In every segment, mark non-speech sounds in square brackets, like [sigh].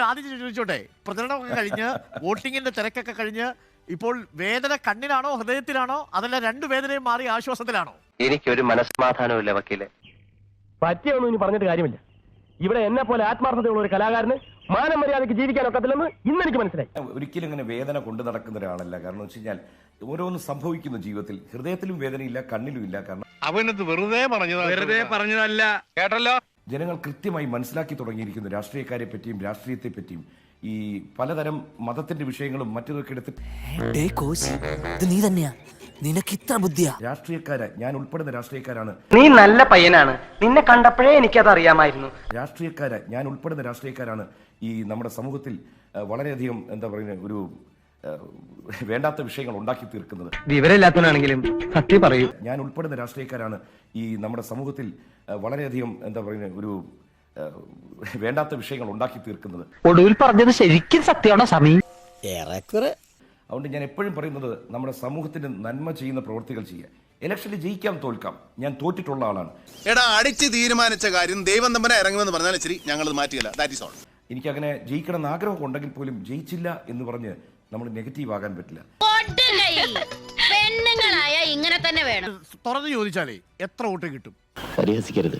ആദ്യം ചോദിച്ചോട്ടെ? പ്രചരണമൊക്കെ കഴിഞ്ഞ് വോട്ടിങ്ങിന്റെ തിരക്കൊക്കെ കഴിഞ്ഞ് ഇപ്പോൾ വേദന കണ്ണിലാണോ ഹൃദയത്തിലാണോ അതല്ല രണ്ടു വേദനയും മാറി ആശ്വാസത്തിലാണോ? എനിക്കൊരു മനസ്സമാധാനമില്ല വക്കീലെ. പറ്റിയൊന്നും ഇനി പറഞ്ഞിട്ട് കാര്യമില്ല. ഇവിടെ എന്നെ പോലെ ആത്മാർത്ഥതയുള്ള ഒരു കലാകാരന് മാനം മര്യാദയ്ക്ക് ജീവിക്കാൻ ഒക്കത്തില്ലെന്ന് ഇന്ന് എനിക്ക് മനസ്സിലായി. ഒരിക്കലും ഇങ്ങനെ വേദന കൊണ്ടു നടക്കുന്ന ഒരാളല്ല. കാരണം വെച്ച് കഴിഞ്ഞാൽ ഓരോന്നും സംഭവിക്കുന്നു ജീവിതത്തിൽ. ഹൃദയത്തിലും വേദനയില്ല കണ്ണിലും ഇല്ല. കാരണം അവനത് വെറുതെ പറഞ്ഞത് വെറുതെ പറഞ്ഞതല്ല. കേട്ടല്ലോ? ജനങ്ങൾ കൃത്യമായി മനസ്സിലാക്കി തുടങ്ങിയിരിക്കുന്നു രാഷ്ട്രീയക്കാരെ പറ്റിയും രാഷ്ട്രീയത്തെ പറ്റിയും. ഈ പലതരം മതത്തിന്റെ വിഷയങ്ങളും മറ്റൊക്കെ എടുത്ത് നീ തന്നെയാ. നിനക്ക് ഇത്ര ബുദ്ധിയാ. രാഷ്ട്രീയക്കാരെ ഞാൻ ഉൾപ്പെടുന്ന രാഷ്ട്രീയക്കാരാണ്. നീ നല്ല പയ്യനാണ്. നിന്നെ കണ്ടപ്പോഴേ എനിക്കത് അറിയാമായിരുന്നു. രാഷ്ട്രീയക്കാരെ ഞാൻ ഉൾപ്പെടുന്ന രാഷ്ട്രീയക്കാരാണ് ഈ നമ്മുടെ സമൂഹത്തിൽ വളരെയധികം എന്താ പറയുന്നത് ഒരു വേണ്ടാത്ത വിഷയങ്ങൾ ഉണ്ടാക്കി തീർക്കുന്നത്. വിവരമില്ലാത്തവനാണെങ്കിലും സത്യം പറയൂ. ഞാൻ ഉൾപ്പെടുന്ന രാഷ്ട്രീയക്കാരാണ് ഈ നമ്മുടെ സമൂഹത്തിൽ വളരെയധികം എന്താ പറയുന്നത് ഒരു വേണ്ടാത്ത വിഷയങ്ങൾ ഉണ്ടാക്കി തീർക്കുന്നത്. ഒടുവിൽ പറഞ്ഞത് ശരിക്കും സത്യമാണോ സമീ ഏറെക്കുറെ. അതുകൊണ്ട് ഞാൻ എപ്പോഴും പറയുന്നത് നമ്മുടെ സമൂഹത്തിന് നന്മ ചെയ്യുന്ന പ്രവൃത്തികൾ ചെയ്യുക. ഇലക്ഷനിൽ ജയിക്കാം തോൽക്കാം. ഞാൻ തോറ്റിട്ടുള്ള ആളാണ്. എടാ അടിച്ച് തീരുമാനിച്ച കാര്യം ദൈവം തമ്പനെ ഇറങ്ങുമെന്ന് പറഞ്ഞാൽ ശരി ഞങ്ങൾ മാറ്റിയില്ല ദാറ്റ് ഇസ് ഓൾ എനിക്കങ്ങനെ ജയിക്കണം എന്ന് ആഗ്രഹമൊക്കെ ഉണ്ടെങ്കിൽ പോലും ജയിച്ചില്ല എന്ന് പറഞ്ഞ് നമ്മൾ നെഗറ്റീവ് ആകാൻ പറ്റില്ല. പെണ്ണുങ്ങളായ ഇങ്ങനെ തന്നെ വേണം. തുറന്നു ചോദിച്ചാലേ എത്ര വോട്ട് കിട്ടും? പരിഹസിക്കരുത്.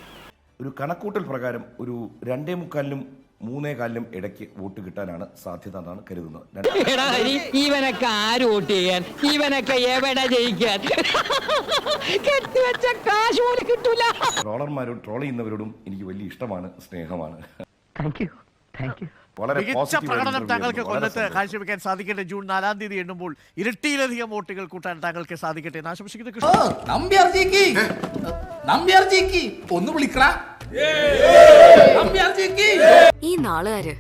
ഒരു കണക്കൂട്ടൽ പ്രകാരം ഒരു രണ്ടേ മുക്കാലിലും മൂന്നേ കാലിലും ഇടയ്ക്ക് വോട്ട് കിട്ടാനാണ് സാധ്യത എന്നാണ് കരുതുന്നത്. രണ്ട് [laughs] ഇവനൊക്കെ ആര് വോട്ട് ചെയ്യാൻ? ഇവനൊക്കെ എവിടെ ജയിക്കാൻ? [laughs] കെട്ടിവെച്ച കാശ് പോലും കിട്ടൂല. ട്രോളർമാരോടും ട്രോൾ ചെയ്യുന്നവരോടും എനിക്ക് വലിയ ഇഷ്ടമാണ് സ്നേഹമാണ്. താങ്ക് യു താങ്ക് യു വളരെ മികച്ച പ്രകടനം താങ്കൾക്ക് കൊല്ലത്ത് കാഴ്ചവെക്കാൻ സാധിക്കട്ടെ. ജൂൺ നാലാം തീയതി എണ്ണുമ്പോൾ ഇരട്ടിയിലധികം വോട്ടുകൾ കൂട്ടാൻ താങ്കൾക്ക് സാധിക്കട്ടെ എന്ന് ആശംസിക്കുന്നു കൃഷ്ണ. നമ്പ്യാർജിക്ക് നമ്പ്യാർജിക്ക് ഒന്ന് വിളിക്കടാ. നമ്പ്യാർജിക്ക് ഈ നാളുകാര്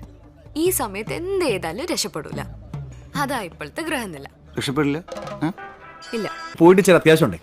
ഈ സമയത്ത് എന്ത് ചെയ്താലും രക്ഷപ്പെടൂല. അതാ ഇപ്പോഴത്തെ ഗ്രഹനില. രക്ഷപ്പെടില്ല? ഇല്ല. പോയിട്ട് ചില അത്യാവശ്യം ഉണ്ട്